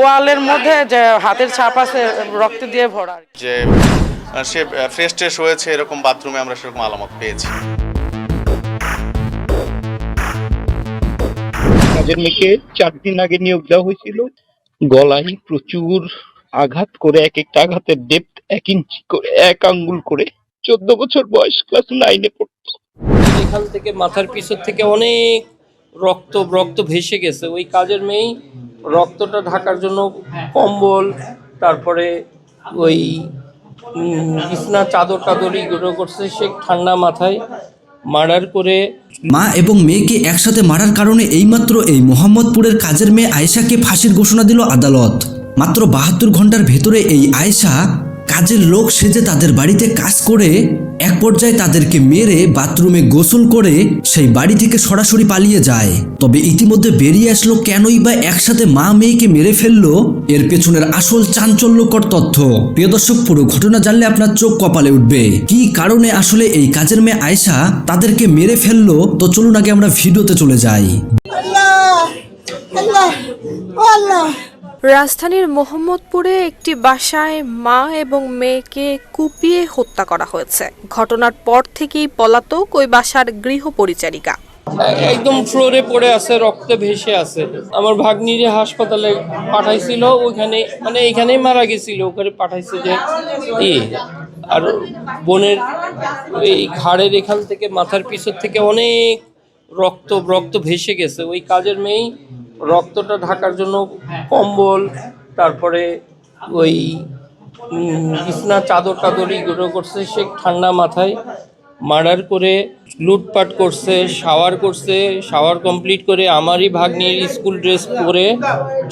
ওয়ালের মধ্যে যে হাতের ছাপ আছে রক্ত দিয়ে ভরা। যে সে ফ্রেশ ট্রেশ হয়েছে এরকম বাথরুমে আমরা সেরকম আলামত পেয়েছি। কাজের মেয়েকে চার দিন আগে নিয়োগ দেওয়া হয়েছিল। গলায় প্রচুর আঘাত করে এক একটা আঘাতের ডেপথ এক ইঞ্চি করে এক আঙ্গুল করে চোদ্দ বছর বয়স ক্লাস নাইনে পড়তো। এখান থেকে মাথার পিছন থেকে অনেক রক্ত রক্ত ভেসে গেছে। ওই কাজের মেয়েই রক্তটা ঢাকার জন্য কম্বল, তারপরে ওই বিছনা, চাদর টাদর এগুলো করছে। সে ঠান্ডা মাথায় মার্ডার করে মা এবং মেয়েকে একসাথে মারার কারণে এইমাত্র এই মোহাম্মদপুরের কাজের মেয়ে আয়েশাকে ফাঁসির ঘোষণা দিল আদালত। মাত্র বাহাত্তর ঘণ্টার ভেতরে এই আয়েশা কাজের লোক সেজে তাদের বাড়িতে কাজ করে এক পর্যায়ে তাদেরকে মেরে বাথরুমে গোসল করে সেই বাড়ি থেকে সরাসরি পালিয়ে যায়। তবে ইতিমধ্যে বেরিয়ে আসলো কেনই বা একসাথে মা মেয়েকে মেরে ফেলল, এর পেছনের আসল চাঞ্চল্যকর তথ্য। প্রিয় দর্শক, পুরো ঘটনা জানলে আপনার চোখ কপালে উঠবে। কি কারণে আসলে এই কাজের মেয়ে আয়েশা তাদেরকে মেরে ফেলল? তো চলুন আগে আমরা ভিডিওতে চলে যাই। আল্লাহ! আল্লাহ! আল্লাহ! রাজধানীর মোহাম্মদপুরে একটি বাসায় মা এবং মেয়েকে কুপিয়ে হত্যা করা হয়েছে। ঘটনার পর থেকেই পলাতক ওই বাসার গৃহ পরিচারিকা একদম ফ্লোরে পড়ে আছে, রক্তে ভেসে আছে। আমার ভাগ্নিরে হাসপাতালে পাঠাইছিল, ওইখানে মানে এখানেই মারা গেছিল, ওখানে পাঠাইছে যে আর বোনের এই ঘাড়ের এখান থেকে মাথার পিছন থেকে অনেক রক্ত রক্ত ভেসে গেছে। ওই কাজের মেয়েই রক্তটা ঢাকার জন্য কম্বল, তারপরে ওই বিছনা চাদর টাদর এগুলো করছে। সে ঠান্ডা মাথায় মার্ডার করে লুটপাট করছে শাওয়ার করছে শাওয়ার কমপ্লিট করে আমারই ভাগ্নির স্কুল ড্রেস পরে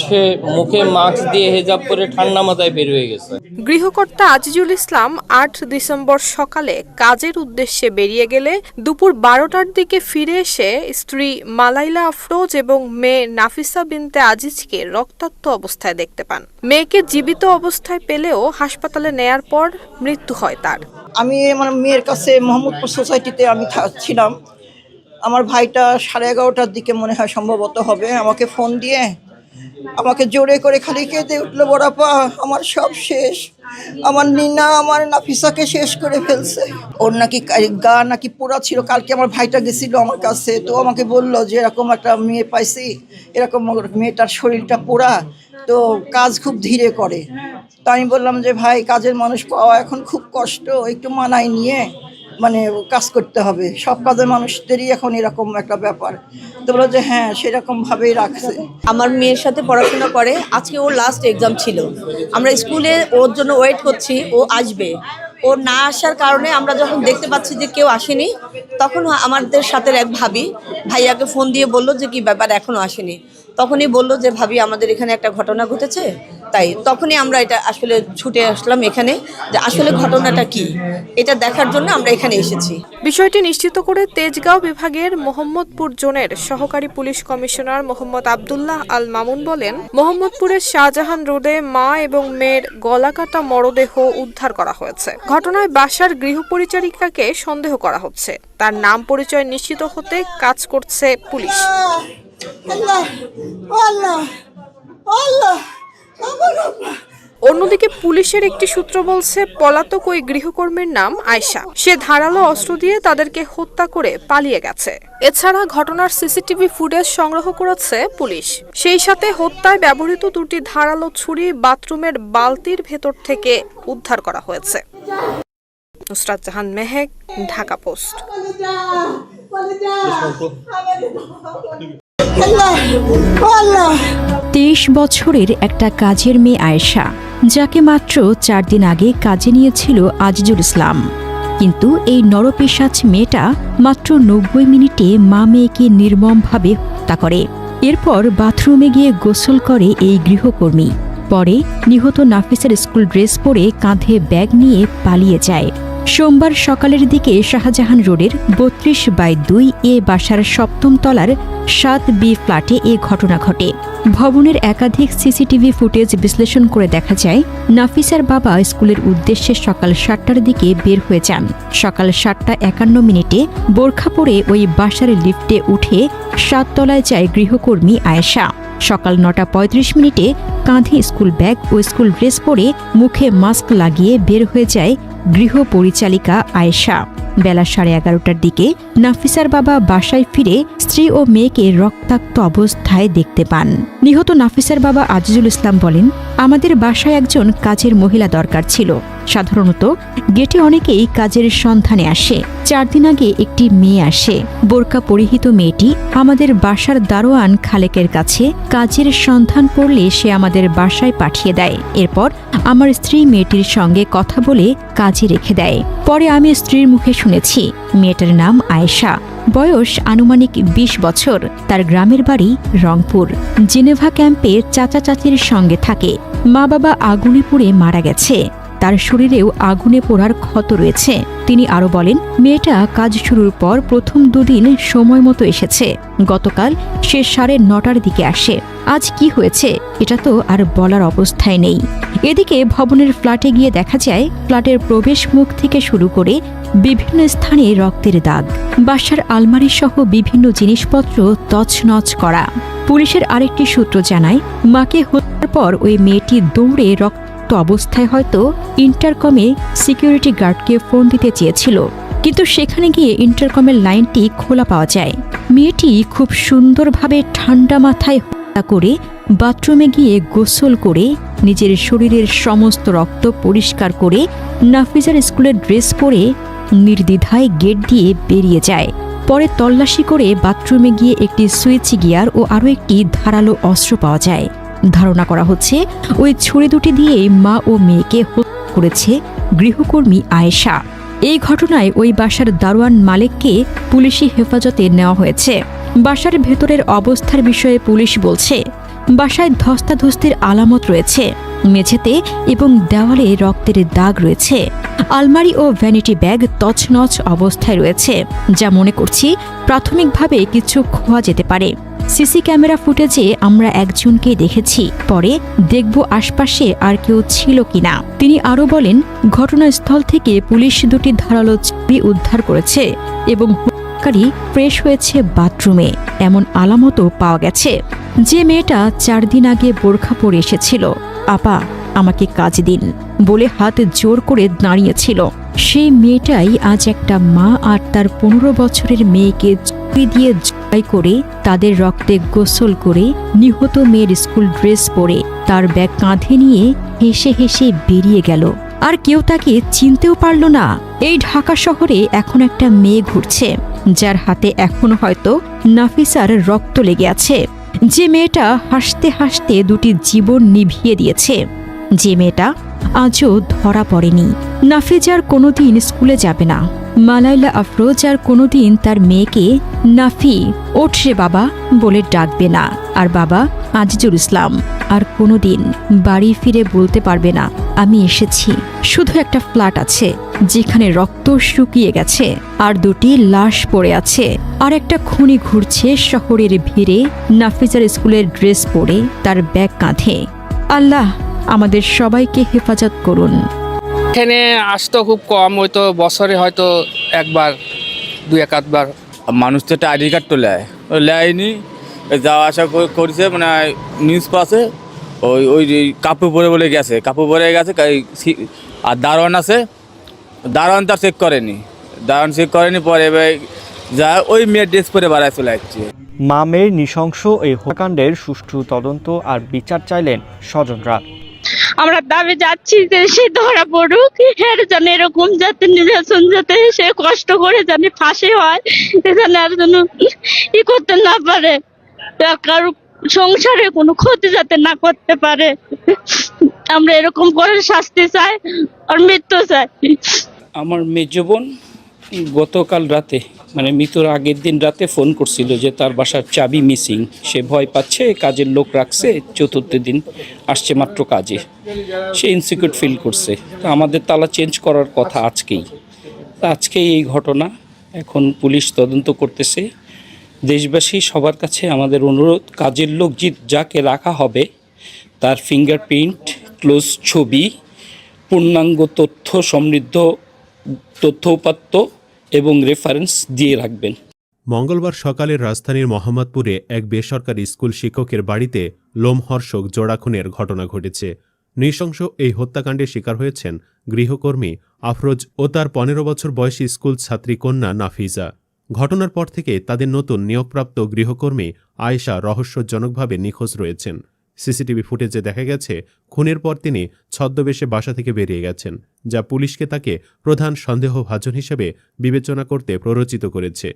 সে মুখে মাস্ক দিয়ে হেজাব করে ঠান্ডা মাথায় বের হয়ে গেছে। গৃহকর্তা আজিজুল ইসলাম আট ডিসেম্বর সকালে কাজের উদ্দেশ্যে বেরিয়ে গেলে দুপুর বারোটার দিকে ফিরে এসে স্ত্রী মালাইলা আফরোজ এবং মেয়ে নাফিসা বিনতে আজিজকে রক্তাক্ত অবস্থায় দেখতে পান। মেয়েকে জীবিত অবস্থায় পেলেও হাসপাতালে নেয়ার পর মৃত্যু হয় তার। আমি আমার মেয়ের কাছে মোহাম্মদপুর সোসাইটিতে আমি ছিলাম আমার ভাইটা সাড়ে এগারোটার দিকে মনে হয় সম্ভবত হবে। আমাকে ফোন দিয়ে আমাকে জোরে করে খালি কেঁদে উঠল, বড়াপা, আমার সব শেষ। আমার নিনা, আমার নাফিসাকে শেষ করে ফেলছে। ওর নাকি গা নাকি পোড়া ছিল। কালকে আমার ভাইটা গেছিল আমার কাছে, তো আমাকে বলল যে, এরকম একটা মেয়ে পাইছি, এরকম মেয়েটার শরীরটা পোড়া, তো কাজ খুব ধীরে করে। তো আমি বললাম যে, ভাই, কাজের মানুষ পাওয়া এখন খুব কষ্ট, একটু মানায় নিয়ে। মানে কাজ করতে হবে। সব কাজের মানুষদেরই এখন এরকম একটা ব্যাপার। তো বলল যে হ্যাঁ সেরকম ভাবেই রাখছে। আমার মেয়ের সাথে পড়াশোনা করে, আজকে ওর লাস্ট এক্সাম ছিল। আমরা স্কুলে ওর জন্য ওয়েট করছি, ও আসবে। ও না আসার কারণে আমরা যখন দেখতে পাচ্ছি যে কেউ আসেনি, তখন আমাদের সাথে এক ভাবি, ভাইয়াকে ফোন দিয়ে বলল যে, কি ব্যাপার? এখনও আসেনি? তখনই বলল যে, ভাবি, আমাদের এখানে একটা ঘটনা ঘটেছে। তাই তখনই আমরা এটা আসলে ছুটে আসলাম এখানে যে আসলে ঘটনাটা কি? এটা দেখার জন্য আমরা এখানে এসেছি। বিষয়টি নিশ্চিত করে তেজগাঁও বিভাগের মোহাম্মদপুর জোনের সহকারী পুলিশ কমিশনার মোহাম্মদ আবদুল্লাহ আল মামুন বলেন মোহাম্মদপুরের শাহজাহান রোডে মা এবং মেয়ের গলাকাটা মরদেহ উদ্ধার করা হয়েছে। ঘটনায় বাসার গৃহ পরিচারিকাকে সন্দেহ করা হচ্ছে। তার নাম পরিচয় নিশ্চিত হতে কাজ করছে পুলিশ। আল্লাহ ও আল্লাহ। অন্যদিকে পুলিশের একটি সূত্র বলছে, পলাতক ওই গৃহকর্মীর নাম আয়শা। সে ধারালো অস্ত্র দিয়ে তাদেরকে হত্যা করে পালিয়ে গেছে। এছাড়া ঘটনার সিসিটিভি ফুটেজ সংগ্রহ করেছে পুলিশ। সেই সাথে হত্যায় ব্যবহৃত দুটি ধারালো ছুরি বাথরুমের বালতির ভেতর থেকে উদ্ধার করা হয়েছে। নুসরাত জাহান মেহেক, ঢাকা পোস্ট। তেইশ বছরের একটা কাজের মেয়ে আয়েশা, যাকে মাত্র চার দিন আগে কাজে নিয়েছিল আজিজুল ইসলাম। কিন্তু এই নরপেশাচ মেয়েটা মাত্র নব্বই মিনিটে মা মেয়েকে নির্মমভাবে হত্যা করে। এরপর বাথরুমে গিয়ে গোসল করে এই গৃহকর্মী। পরে নিহত নাফিসের স্কুল ড্রেস পরে কাঁধে ব্যাগ নিয়ে পালিয়ে যায়। সোমবার সকালের দিকে শাহজাহান রোডের বত্রিশ বাই দুই এ বাসার সপ্তম তলার সাত বি ফ্ল্যাটে এ ঘটনা ঘটে। ভবনের একাধিক সিসিটিভি ফুটেজ বিশ্লেষণ করে দেখা যায়, নাফিসার বাবা স্কুলের উদ্দেশ্যে সকাল সাতটার দিকে বের হয়ে যান। সকাল সাতটা একান্ন মিনিটে বোরখা পরে ওই বাসার লিফটে উঠে সাততলায় যায় গৃহকর্মী আয়েশা। সকাল নটা পঁয়ত্রিশ মিনিটে কাঁধে স্কুল ব্যাগ ও স্কুল ড্রেস পরে মুখে মাস্ক লাগিয়ে বের হয়ে যায় গৃহ পরিচালিকা আয়েশা। বেলা সাড়ে এগারোটার দিকে নাফিসার বাবা বাসায় ফিরে স্ত্রী ও মেয়েকে রক্তাক্ত অবস্থায় দেখতে পান। নিহত নাফিসার বাবা আজিজুল ইসলাম বলেন আমাদের বাসায় একজন কাজের মহিলা দরকার ছিল। সাধারণত গেটে অনেকেই কাজের সন্ধানে আসে। চার দিন আগে একটি মেয়ে আসে। বোরকা পরিহিত মেয়েটি আমাদের বাসার দারোয়ান খালেকের কাছে কাজের সন্ধান পড়লে সে আমাদের বাসায় পাঠিয়ে দেয়। এরপর আমার স্ত্রী মেয়েটির সঙ্গে কথা বলে কাজে রেখে দেয়। পরে আমি স্ত্রীর মুখে শুনেছি, মেয়েটার নাম আয়েশা। বয়স আনুমানিক ২০ বছর। তার গ্রামের বাড়ি রংপুর। জেনেভা ক্যাম্পে চাচা চাচির সঙ্গে থাকে। মা বাবা আগুনে পুড়ে মারা গেছে। তার শরীরেও আগুনে পোড়ার ক্ষত রয়েছে। তিনি আরও বলেন, মেয়েটা কাজ শুরুর পর প্রথম দুদিন সময় মতো এসেছে। গতকাল সে সাড়ে নটার দিকে আসে। আজ কি হয়েছে এটা তো আর বলার অবস্থায় নেই। এদিকে ভবনের ফ্ল্যাটে গিয়ে দেখা যায়, ফ্ল্যাটের প্রবেশ মুখ থেকে শুরু করে বিভিন্ন স্থানে রক্তের দাগ, বাসার আলমারি সহ বিভিন্ন জিনিসপত্র তছনছ করা। পুলিশের আরেকটি সূত্র জানায়, মাকে হত্যার পর ওই মেয়েটি দৌড়ে রক্ত অবস্থায় হয়তো ইন্টারকমে সিকিউরিটি গার্ডকে ফোন দিতে চেয়েছিল। কিন্তু সেখানে গিয়ে ইন্টারকমের লাইনটি খোলা পাওয়া যায়। মেয়েটি খুব সুন্দরভাবে ঠান্ডা মাথায় হত্যা করে বাথরুমে গিয়ে গোসল করে নিজের শরীরের সমস্ত রক্ত পরিষ্কার করে নাফিজার স্কুলের ড্রেস পরে নির্দ্বিধায় গেট দিয়ে বেরিয়ে যায়। পরে তল্লাশি করে বাথরুমে গিয়ে একটি সুইচ গিয়ার ও আরও একটি ধারালো অস্ত্র পাওয়া যায়। ধারণা করা হচ্ছে, ওই ছুরি দুটি দিয়ে মা ও মেয়েকে হত্যা করেছে গৃহকর্মী আয়েশা। এই ঘটনায় ওই বাসার দারোয়ান মালিককে পুলিশি হেফাজতে নেওয়া হয়েছে। বাসার ভেতরের অবস্থার বিষয়ে পুলিশ বলছে, বাসায় ধস্তাধস্তির আলামত রয়েছে। মেঝেতে এবং দেওয়ালে রক্তের দাগ রয়েছে। আলমারি ও ভ্যানিটি ব্যাগ তছনছ অবস্থায় রয়েছে। যা মনে করছি প্রাথমিকভাবে কিছু খোয়া যেতে পারে। সিসি ক্যামেরা ফুটেজে আমরা একজনকে দেখেছি। পরে দেখব আশপাশে আর কেউ ছিল কিনা। তিনি আরও বলেন, ঘটনাস্থল থেকে পুলিশ দুটি ধারালো ছবি উদ্ধার করেছে এবং হত্যাকারী ফ্রেশ হয়েছে বাথরুমে। এমন আলামতও পাওয়া গেছে। যে মেয়েটা চার দিন আগে বোরখা পরে এসেছিল। আপা, আমাকে কাজ দিন বলে হাত জোর করে দাঁড়িয়েছিল। সেই মেয়েটাই আজ একটা মা আর তার পনেরো বছরের মেয়েকে চুরি দিয়ে জবাই করে তাদের রক্তে গোসল করে নিহত মেয়ের স্কুল ড্রেস পরে তার ব্যাগ কাঁধে নিয়ে হেসে হেসে বেরিয়ে গেল। আর কেউ তাকে চিনতেও পারল না। এই ঢাকা শহরে এখন একটা মেয়ে ঘুরছে, যার হাতে এখনও হয়তো নাফিসার রক্ত লেগে আছে। যে মেয়েটা হাসতে হাসতে দুটি জীবন নিভিয়ে দিয়েছে, যে মেয়েটা আজও ধরা পড়েনি। নাফিজার কোনোদিন স্কুলে যাবে না। মালাইলা আফরোজ আর কোনোদিন তার মেয়েকে নাফি ওঠরে বাবা, বলে ডাকবে না। আর বাবা, আজিজুল ইসলাম, আর কোনোদিন বাড়ি ফিরে বলতে পারবে না, আমি এসেছি। শুধু একটা ফ্ল্যাট আছে যেখানে রক্ত শুকিয়ে গেছে আর দুটি লাশ পড়ে আছে আর একটা খুনি ঘুরছে শহরের ভিড়ে নাফিজার স্কুলের ড্রেস পরে তার ব্যাগ কাঁধে। আল্লাহ আমাদের সবাইকে হেফাজত করুন। এখানে আসতো খুব কম হয়তো বছরে হয়তো একবার দু এক আধবার। মানুষ তো একটা আইডি কার্ড তো নেয় ওই নেয়নি যাওয়া আসা করে- করছে মানে নিউজ পাশে ওই ওই কাপড় পরে বলে গেছে কাপড় পরে গেছে আর দারোয়ান আছে দারোয়ান তার চেক করেনি। দারোয়ান চেক করেনি পরে এবার যা ওই মেয়ের ড্রেস পরে বাড়ায় চলে যাচ্ছে মা মেয়ের নৃশংস এই হত্যাকাণ্ডের সুষ্ঠু তদন্ত আর বিচার চাইলেন স্বজনরা। আমরা দাবি যাচ্ছি যে সে ধরা পড়ুক এর জন্য এরকম যাতে নির্বাচন যাতে সে কষ্ট করে জানি ফাঁসি হয় এখানে আর যেন ই করতে না পারে। তার কারও সংসারে কোনো ক্ষতি যাতে না করতে পারে। আমরা এরকম করে শাস্তি চাই আর মৃত্যু চাই। আমার মেজ বোন গতকাল রাতে মানে মৃত্যুর আগের দিন রাতে ফোন করছিল যে তার বাসার চাবি মিসিং। সে ভয় পাচ্ছে, কাজের লোক রাখছে, চতুর্থ দিন আসছে মাত্র কাজে। সে ইনসিকিউর ফিল করছে। তো আমাদের তালা চেঞ্জ করার কথা আজকেই। আজকেই এই ঘটনা। এখন পুলিশ তদন্ত করতেছে। দেশবাসী সবার কাছে আমাদের অনুরোধ, কাজের লোক যাকে রাখা হবে, তার ফিঙ্গারপ্রিন্ট ক্লোজ ছবি, পূর্ণাঙ্গ তথ্য, সমৃদ্ধ তথ্য উপাত্ত এবং রেফারেন্স দিয়ে রাখবেন। মঙ্গলবার সকালে রাজধানীর মোহাম্মদপুরে এক বেসরকারি স্কুল শিক্ষকের বাড়িতে লোমহর্ষক জোড়াখুনের ঘটনা ঘটেছে। নৃশংস এই হত্যাকাণ্ডের শিকার হয়েছেন গৃহকর্মী আফরোজ ও তার পনেরো বছর বয়সী স্কুল ছাত্রী কন্যা নাফিজা। ঘটনার পর থেকে তাদের নতুন নিয়োগপ্রাপ্ত গৃহকর্মী আয়েশা রহস্যজনকভাবে নিখোঁজ রয়েছেন। সিসিটিভি ফুটেজে দেখা গেছে, খুনের পর তিনি ছদ্মবেশে বাসা থেকে বেরিয়ে গেছেন, যা পুলিশকে তাকে প্রধান সন্দেহভাজন হিসেবে বিবেচনা করতে প্ররোচিত করেছে।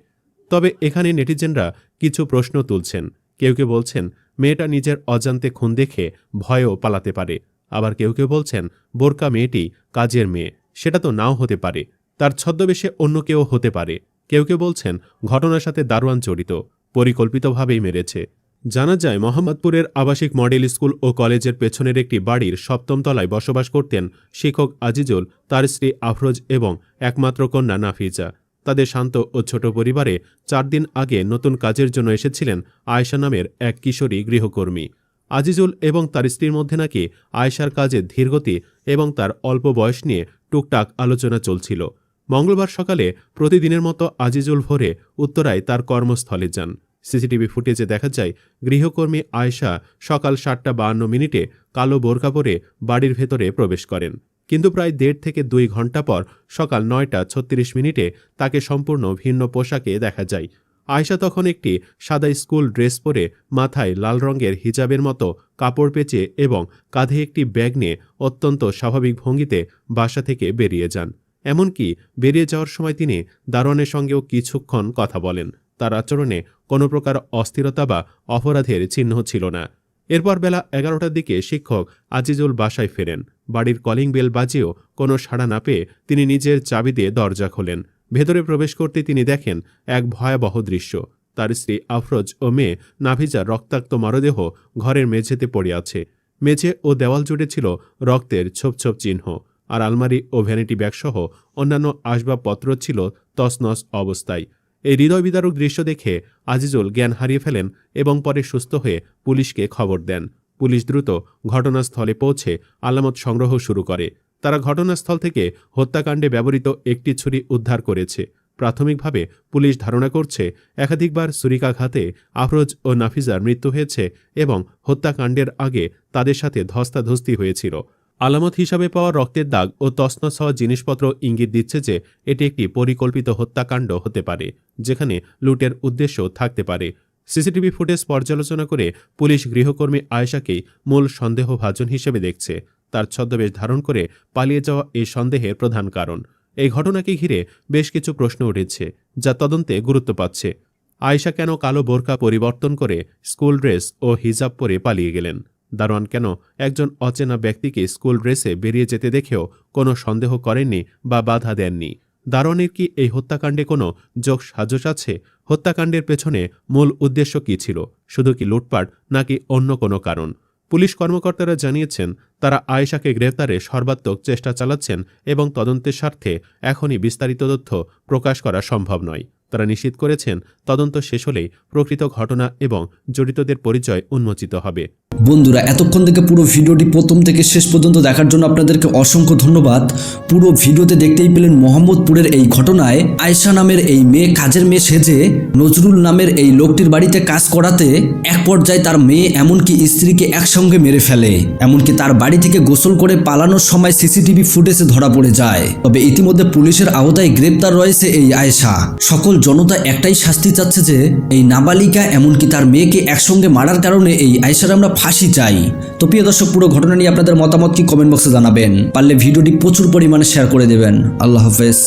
তবে এখানে নেটিজেনরা কিছু প্রশ্ন তুলছেন। কেউ কেউ বলছেন, মেয়েটা নিজের অজান্তে খুন দেখে ভয়েও পালাতে পারে। আবার কেউ কেউ বলছেন, বোরকা মেয়েটি কাজের মেয়ে, সেটা তো নাও হতে পারে। তার ছদ্মবেশে অন্য কেউ হতে পারে। কেউ কেউ বলছেন, ঘটনার সাথে দারোয়ান জড়িত, পরিকল্পিতভাবেই মেরেছে। জানা যায়, মোহাম্মদপুরের আবাসিক মডেল স্কুল ও কলেজের পেছনের একটি বাড়ির সপ্তম তলায় বসবাস করতেন শিক্ষক আজিজুল, তার স্ত্রী আফরোজ এবং একমাত্র কন্যা নাফিজা। তাদের শান্ত ও ছোট পরিবারে চার দিন আগে নতুন কাজের জন্য এসেছিলেন আয়েশা নামের এক কিশোরী গৃহকর্মী। আজিজুল এবং তার স্ত্রীর মধ্যে নাকি আয়েশার কাজে ধীরগতি এবং তার অল্প বয়স নিয়ে টুকটাক আলোচনা চলছিল। মঙ্গলবার সকালে প্রতিদিনের মতো আজিজুল ভোরে উত্তরায় তার কর্মস্থলে যান। সিসিটিভি ফুটেজে দেখা যায়, গৃহকর্মী আয়েশা সকাল সাতটা বাহান্ন মিনিটে কালো বোরকা পরে বাড়ির ভেতরে প্রবেশ করেন। কিন্তু প্রায় দেড় থেকে দুই ঘণ্টা পর সকাল নয়টা ছত্রিশ মিনিটে তাকে সম্পূর্ণ ভিন্ন পোশাকে দেখা যায়। আয়েশা তখন একটি সাদা স্কুল ড্রেস পরে মাথায় লাল রঙের হিজাবের মতো কাপড় পেঁচে এবং কাঁধে একটি ব্যাগ নিয়ে অত্যন্ত স্বাভাবিক ভঙ্গিতে বাসা থেকে বেরিয়ে যান। এমনকি বেরিয়ে যাওয়ার সময় তিনি দারোয়ানের সঙ্গেও কিছুক্ষণ কথা বলেন। তার আচরণে কোনো প্রকার অস্থিরতা বা অপরাধের চিহ্ন ছিল না। এরপর বেলা এগারোটার দিকে শিক্ষক আজিজুল বাসায় ফেরেন। বাড়ির কলিং বেল বাজেও কোনো সাড়া না পেয়ে তিনি নিজের চাবি দিয়ে দরজা খোলেন। ভেতরে প্রবেশ করতে তিনি দেখেন এক ভয়াবহ দৃশ্য। তার স্ত্রী আফরোজ ও মেয়ে নাভিজা রক্তাক্ত মরদেহ ঘরের মেঝেতে পড়ে আছে। মেঝে ও দেওয়াল জুড়ে ছিল রক্তের ছোপ ছোপ চিহ্ন আর আলমারি ও ভ্যানিটি ব্যাগসহ অন্যান্য আসবাবপত্র ছিল তছনছ অবস্থায়। এই হৃদয় বিদারক দৃশ্য দেখে আজিজুল জ্ঞান হারিয়ে ফেলেন এবং পরে সুস্থ হয়ে পুলিশকে খবর দেন। পুলিশ দ্রুত ঘটনাস্থলে পৌঁছে আলামত সংগ্রহ শুরু করে। তারা ঘটনাস্থল থেকে হত্যাকাণ্ডে ব্যবহৃত একটি ছুরি উদ্ধার করেছে। প্রাথমিকভাবে পুলিশ ধারণা করছে, একাধিকবার ছুরিকাঘাতে আফরোজ ও নাফিজার মৃত্যু হয়েছে এবং হত্যাকাণ্ডের আগে তাদের সাথে ধস্তাধস্তি হয়েছিল। আলামত হিসাবে পাওয়া রক্তের দাগ ও তছনছ হওয়া জিনিসপত্র ইঙ্গিত দিচ্ছে যে এটি একটি পরিকল্পিত হত্যাকাণ্ড হতে পারে, যেখানে লুটের উদ্দেশ্য থাকতে পারে। সিসিটিভি ফুটেজ পর্যালোচনা করে পুলিশ গৃহকর্মী আয়েশাকেই মূল সন্দেহভাজন হিসেবে দেখছে। তার ছদ্মবেশ ধারণ করে পালিয়ে যাওয়া এই সন্দেহের প্রধান কারণ। এই ঘটনাকে ঘিরে বেশ কিছু প্রশ্ন উঠেছে, যা তদন্তে গুরুত্ব পাচ্ছে। আয়েশা কেন কালো বোরকা পরিবর্তন করে স্কুল ড্রেস ও হিজাব পরে পালিয়ে গেলেন? দারোয়ান কেন একজন অচেনা ব্যক্তিকে স্কুল ড্রেসে বেরিয়ে যেতে দেখেও কোনো সন্দেহ করেননি বা বাধা দেননি। দারোয়ানের কি এই হত্যাকাণ্ডে কোনো যোগ সাজস আছে? হত্যাকাণ্ডের পেছনে মূল উদ্দেশ্য কী ছিল? শুধু কি লুটপাট, নাকি অন্য কোনো কারণ? পুলিশ কর্মকর্তারা জানিয়েছেন, তারা আয়েশাকে গ্রেফতারে সর্বাত্মক চেষ্টা চালাচ্ছেন এবং তদন্তের স্বার্থে এখনই বিস্তারিত তথ্য প্রকাশ করা সম্ভব নয়। তারা নিশ্চিত করেছেন তদন্ত শেষ হলেই প্রকৃত ঘটনা এবং জড়িতদের পরিচয় উন্মোচিত হবে। বন্ধুরা, এতক্ষণ থেকে পুরো ভিডিওটি প্রথম থেকে শেষ পর্যন্ত দেখার জন্য আপনাদেরকে অসংখ্য ধন্যবাদ। পুরো ভিডিওতে দেখতেই পেলেন মোহাম্মদপুরের এই ঘটনায় আয়শা নামের এই মেয়ে, কাজের মেয়ে সেজে নজরুল নামের এই লোকটির বাড়িতে কাজ করাতে এক পর্যায়ে তার মেয়ে এমনকি স্ত্রীকে একসঙ্গে মেরে ফেলে। এমনকি তার বাড়ি থেকে গোসল করে পালানোর সময় সিসিটিভি ফুটেজে ধরা পড়ে যায়। তবে ইতিমধ্যে পুলিশের আওতায় গ্রেপ্তার রয়েছে এই আয়েশা। সকল জনতা একটাই শাস্তি চাচ্ছে যে এই নাবালিকা এমনকি তার মেয়েকে একসঙ্গে মারার কারণে এই আয়েশার আমরা ফাঁসি চাই। তো প্রিয় দর্শক, পুরো ঘটনা নিয়ে আপনাদের মতামত কি কমেন্ট বক্সে জানাবেন। পারলে ভিডিওটি প্রচুর পরিমাণে শেয়ার করে দেবেন। আল্লাহ হাফেজ।